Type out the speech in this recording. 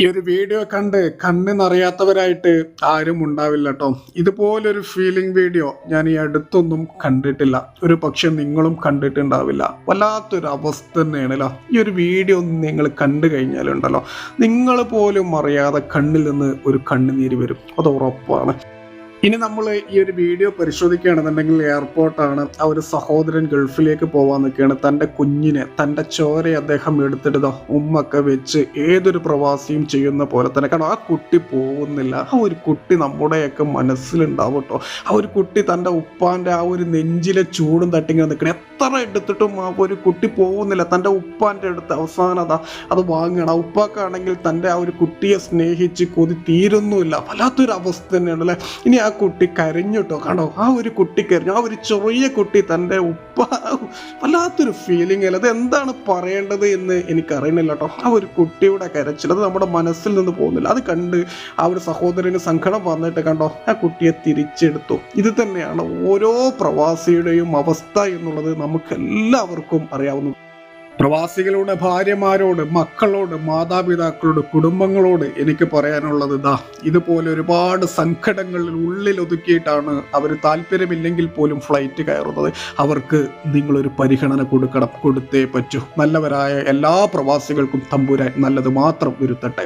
ഈ ഒരു വീഡിയോ കണ്ട് കണ്ണ് നിറയാത്തവരായിട്ട് ആരും ഉണ്ടാവില്ല കേട്ടോ ഇതുപോലൊരു ഫീലിംഗ് വീഡിയോ ഞാൻ ഈ അടുത്തൊന്നും കണ്ടിട്ടില്ല. ഒരു പക്ഷെ നിങ്ങളും കണ്ടിട്ടുണ്ടാവില്ല. വല്ലാത്തൊരു അവസ്ഥ തന്നെയാണല്ലോ ഈ ഒരു വീഡിയോ ഒന്ന് നിങ്ങൾ കണ്ടു കഴിഞ്ഞാലുണ്ടല്ലോ നിങ്ങൾ പോലും അറിയാതെ കണ്ണിൽ നിന്ന് ഒരു കണ്ണുനീര് വരും. അത് ഉറപ്പാണ്. ഇനി നമ്മൾ ഈ ഒരു വീഡിയോ പരിശോധിക്കുകയാണെന്നുണ്ടെങ്കിൽ എയർപോർട്ടാണ് ആ ഒരു സഹോദരൻ ഗൾഫിലേക്ക് പോകാൻ നിൽക്കുകയാണ്. തന്റെ കുഞ്ഞിനെ തന്റെ ചോരയെ അദ്ദേഹം എടുത്തിട്ട് ഉമ്മൊക്കെ വെച്ച് ഏതൊരു പ്രവാസിയും ചെയ്യുന്ന പോലെ തന്നെ. കാരണം ആ കുട്ടി പോകുന്നില്ല. ആ ഒരു കുട്ടി നമ്മുടെയൊക്കെ മനസ്സിലുണ്ടാവും കേട്ടോ. ആ ഒരു കുട്ടി തന്റെ ഉപ്പാന്റെ ആ ഒരു നെഞ്ചിലെ ചൂടും തട്ടിങ്ങനെ നിൽക്കണം. എത്ര എടുത്തിട്ടും ആ ഒരു കുട്ടി പോകുന്നില്ല. തന്റെ ഉപ്പാന്റെ അടുത്ത് അവസാനം അതാ അത് വാങ്ങുകയാണ്. ആ ഉപ്പാക്കാണെങ്കിൽ തന്റെ ആ ഒരു കുട്ടിയെ സ്നേഹിച്ച് കൊതി തീരുന്നുമില്ല. വല്ലാത്തൊരു അവസ്ഥ തന്നെയാണ് അല്ലേ ഇനി ആ കുട്ടി കരഞ്ഞിട്ടോ കണ്ടോ? ആ ഒരു കുട്ടി കരഞ്ഞു. ആ ഒരു ചെറിയ കുട്ടി തന്റെ ഉപ്പ വല്ലാത്തൊരു ഫീലിംഗ് അല്ല? അത് എന്താണ് പറയേണ്ടത് എന്ന് എനിക്കറിയണില്ല കേട്ടോ ആ ഒരു കുട്ടിയുടെ കരച്ചിൽ അത് നമ്മുടെ മനസ്സിൽ നിന്ന് പോകുന്നില്ല. അത് കണ്ട് ആ ഒരു സഹോദരന് സങ്കടം വന്നിട്ട് കണ്ടോ? ആ കുട്ടിയെ തിരിച്ചെടുത്തു. ഇത് തന്നെയാണ് ഓരോ പ്രവാസിയുടെയും അവസ്ഥ എന്നുള്ളത് നമുക്ക് എല്ലാവർക്കും അറിയാവുന്നത്. പ്രവാസികളുടെ ഭാര്യമാരോട് മക്കളോട് മാതാപിതാക്കളോട് കുടുംബങ്ങളോട് എനിക്ക് പറയാനുള്ളത് ഇതാ ഇതുപോലെ ഒരുപാട് സങ്കടങ്ങളിൽ ഉള്ളിൽ ഒതുക്കിയിട്ടാണ് അവർ താല്പര്യമില്ലെങ്കിൽ പോലും ഫ്ലൈറ്റ് കയറുന്നത്. അവർക്ക് നിങ്ങളൊരു പരിഗണന കൊടുക്കണം. കൊടുത്തേ പറ്റൂ. നല്ലവരായ എല്ലാ പ്രവാസികൾക്കും തമ്പുരാൻ നല്ലത് മാത്രം വരുത്തട്ടെ.